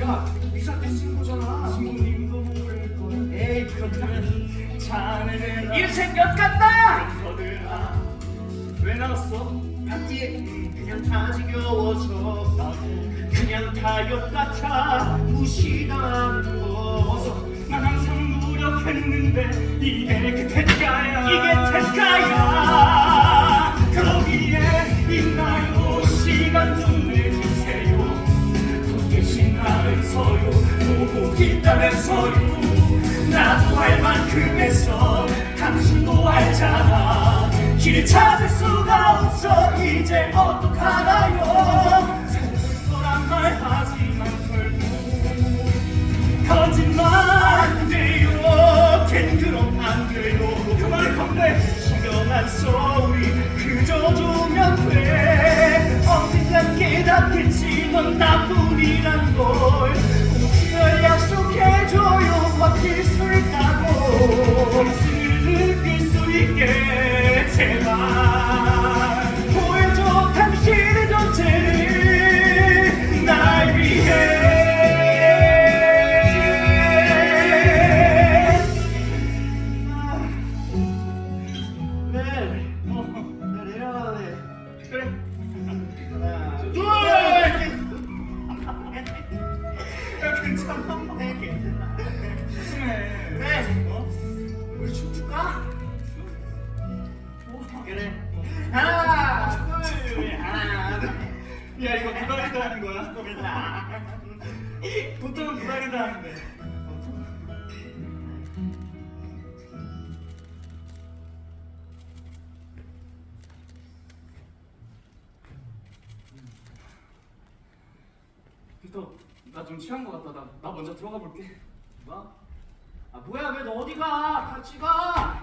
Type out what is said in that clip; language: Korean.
야 이사 때 친구잖아. 일 생겼겠다! 너들아, 왜 나왔어? 봤지? 그냥 다 지겨워서 그냥 타협 같아 무시당하는 거난 항상 노력했는데 이게 그 대가야 이게 대가야 거기에 있나요 시간 좀 내주세요 곧 계신 나면서요 보고 있다면서요 당신도 알잖아. 길을 찾을 수가 없어. 이제 어떡하나요? 새로울 거란 말 하지만 결국 거짓말 안 돼요. 걘 그럼 안 돼요. 그만 건데 신경 안 써 우리 그저 두면 돼. 언젠간 깨닫겠지 넌 나뿐이란 걸 그래 하나 둘 야, 괜찮아 네, 괜찮아 심해 네. 어? 우리 춤출까? 그래 하나 둘 하나 둘 야 이거 해도 하는 거야? 보통은 해도 하는데 피터 나 좀 취한 거 같다 나, 나 먼저 들어가 볼게 뭐? 아 뭐야 왜 너 어디 가? 같이 가